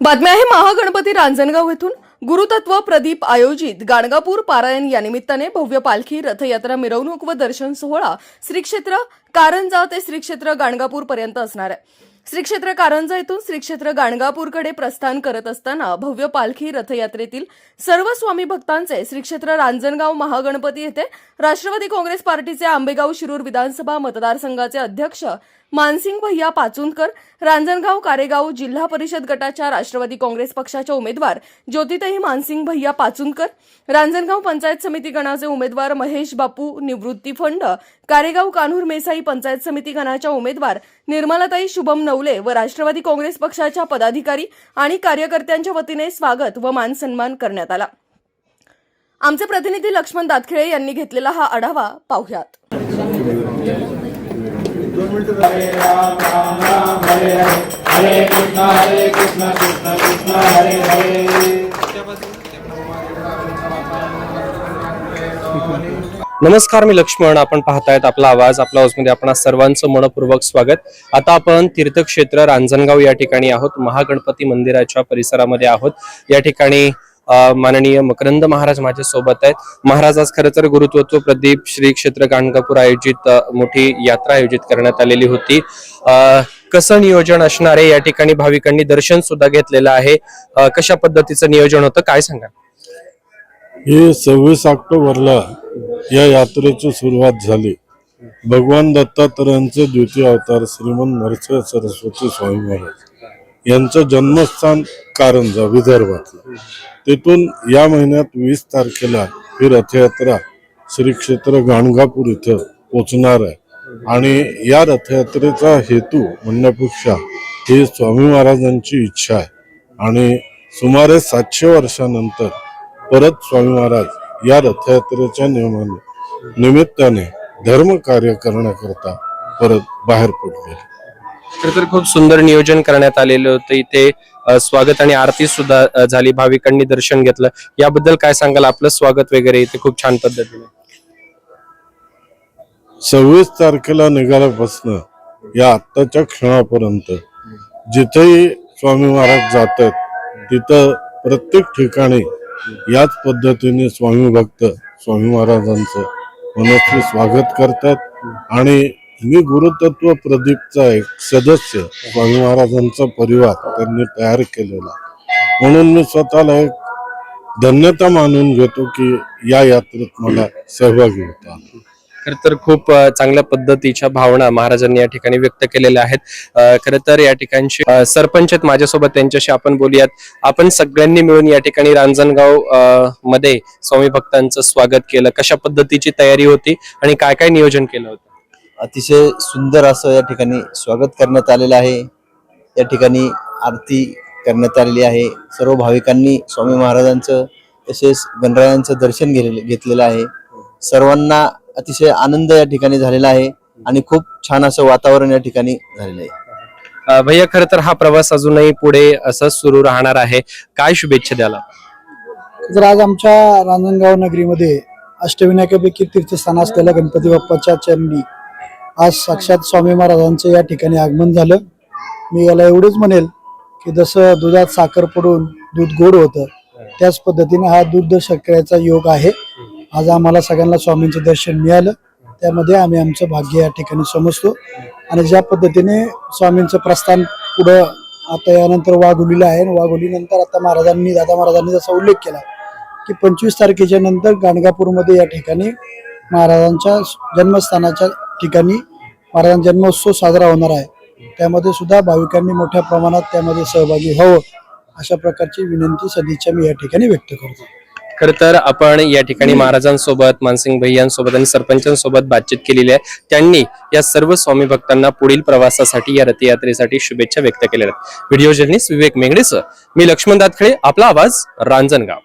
बातमी आहे महागणपती रांजणगाव येथून. गुरुतत्व प्रदीप आयोजित गाणगापूर पारायण या निमित्ताने भव्य पालखी रथयात्रा मिरवणूक व दर्शन सोहळा श्री क्षेत्र कारंजा ते श्री क्षेत्र गाणगापूर पर्यंत असणार आहे. श्री क्षेत्र कारंजा येथून श्री क्षेत्र गाणगापूरकडे प्रस्थान करत असताना भव्य पालखी रथयात्रेतील सर्व स्वामी भक्तांचे श्री क्षेत्र रांजणगाव महागणपती येथे राष्ट्रवादी काँग्रेस पार्टीचे आंबेगाव शिरूर विधानसभा मतदारसंघाचे अध्यक्ष मानसिंग भैया पाचूनकर रांजणगाव कारेगाव जिल्हा परिषद गटाच्या राष्ट्रवादी काँग्रेस पक्षाच्या उमेदवार ज्योतिताई मानसिंग भैया पाचूनकर रांजणगाव पंचायत समिती गणाचे उमेदवार महेश बापू निवृत्ती फंड कारेगाव कान्हूर मेसाई पंचायत समिती गणाच्या उमेदवार निर्मलाताई शुभम नवले व राष्ट्रवादी काँग्रेस पक्षाच्या पदाधिकारी आणि कार्यकर्त्यांच्या वतीने स्वागत व मानसन्मान करण्यात आला. आमचे प्रतिनिधी लक्ष्मण दातखिळे यांनी घेतलेला हा आढावा पाहुयात. नमस्कार मी लक्ष्मण. आपण पाहतायत आपला आवाज आपला आवाजमध्ये आपण सर्वांचं मनपूर्वक स्वागत. आता आपण तीर्थक्षेत्र रांजणगाव या ठिकाणी आहोत. महागणपती मंदिराच्या परिसरामध्ये आहोत. या ठिकाणी माननीय मकरंद महाराज माझ्या सोबत आहेत. महाराज आज खरं तर गुरुत्वत्व प्रदीप श्री क्षेत्र गाणगापूर आयोजित मोठी यात्रा आयोजित करण्यात आलेली होती. कसं नियोजन असणार आहे? या ठिकाणी भाविकांनी दर्शन सुद्धा घेतलेलं आहे. कशा पद्धतीचं नियोजन होतं? काय सांगा हे सव्वीस ऑक्टोबरला या यात्रेची सुरुवात झाली. भगवान दत्तात्रयांचे द्वितीय अवतार श्रीमंत नरसिंह सरस्वती स्वामी महाराज. यांचं जन्मस्थान कारंजा विदर्भातलं. तिथून या महिन्यात वीस तारखेला ही रथयात्रा श्री क्षेत्र गाणगापूर इथं पोचणार आहे. आणि या रथयात्रेचा हेतू म्हणण्यापेक्षा ही स्वामी महाराजांची इच्छा आहे. आणि सुमारे सातशे वर्षानंतर परत स्वामी महाराज या रथयात्रेच्या नियमाने निमित्ताने धर्म कार्य करण्याकरता परत बाहेर पडले खरं तर खूप सुंदर नियोजन करण्यात आलेलं होतं. इथे स्वागत आणि आरती सुद्धा झाली. भाविकांनी दर्शन घेतलं. याबद्दल काय सांगाल? आपलं स्वागत वगैरे इथे खूप छान पद्धतीने. सव्वीस तारखेला निघाल्यापासून या आत्ताच्या क्षणापर्यंत जिथेही स्वामी महाराज जात आहेत तिथं प्रत्येक ठिकाणी याच पद्धतीने स्वामी भक्त स्वामी महाराजांचं मनस्वी स्वागत करतात आणि मी गुरुतत्व प्रदीपचा एक सदस्य स्वामी महाराजांचा परिवार त्यांनी तयार केलेला. म्हणून मी स्वतःला एक धन्यता मानून घेतो की या यात्रेत मला सहभागी होता. आला. खरं तर खूप अ, चांगल्या पद्धतीच्या भावना महाराजांनी या ठिकाणी व्यक्त केलेल्या आहेत. अ, खरं तर या ठिकाणचे अ, सरपंच आहेत माझ्यासोबत त्यांच्याशी आपण बोलूयात. आपण सगळ्यांनी मिळून या ठिकाणी रांजणगाव अ, मध्ये स्वामी भक्तांचं स्वागत केलं. कशा पद्धतीची तयारी होती आणि काय काय नियोजन केलं होतं? अतिशय सुंदर असं या ठिकाणी स्वागत करण्यात आलेलं आहे. या ठिकाणी आरती करण्यात आलेली आहे. सर्व भाविकांनी स्वामी महाराजांचं तसेच गणरायांचं दर्शन घेतले घेतलेलं आहे. सर्वांना अतिशय आनंद या ठिकाणी झालेला आहे आणि खूप छान असं वातावरण या ठिकाणी झालेलं आहे. भैया खरं तर हा प्रवास अजूनही पुढे असंच सुरू राहणार आहे. काय शुभेच्छा द्याला जर आज आमच्या रांजणगाव नगरीमध्ये अष्टविनायकापैकी तीर्थस्थान असलेल्या गणपती बाप्पाच्या चरणी आज साक्षात स्वामी महाराजांचं या ठिकाणी आगमन झालं. मी याला एवढंच म्हणेल की जसं दुधात साखर पडून दूध गोड होतं त्याच पद्धतीने हा दूध शर्कऱ्याचा योग आहे. आज आम्हाला सगळ्यांना स्वामींचं दर्शन मिळालं. त्यामध्ये आम्ही आमचं भाग्य या ठिकाणी समजतो. आणि ज्या पद्धतीने स्वामींचं प्रस्थान पुढं आता यानंतर वाघोलीला आहे. वाघुलीनंतर वाघोलीनंतर आता महाराजांनी दादा महाराजांनी जसा उल्लेख केला की पंचवीस तारखेच्या नंतर गाणगापूरमध्ये या ठिकाणी महाराजांच्या जन्मस्थानाच्या ठिकाणी महाराजांचा जन्मोत्सव साजरा होणार आहे. त्यामध्ये सुद्धा भाविकांनी मोठ्या प्रमाणात त्यामध्ये सहभागी व्हावं अशा प्रकारची विनंती सदिच्छा मी या ठिकाणी व्यक्त करतो. खर तर आपण या ठिकाणी महाराजांसोबत मानसिंग भैयांसोबत आणि सरपंचांसोबत बातचीत केलेली आहे. त्यांनी या सर्व स्वामी भक्तांना पुढील प्रवासासाठी या रथयात्रेसाठी शुभेच्छा व्यक्त केलेल्या आहेत. व्हिडिओ जर्नीस विवेक मेंगडेसह मी लक्ष्मण दातखळे आपला आवाज रांजणगाव.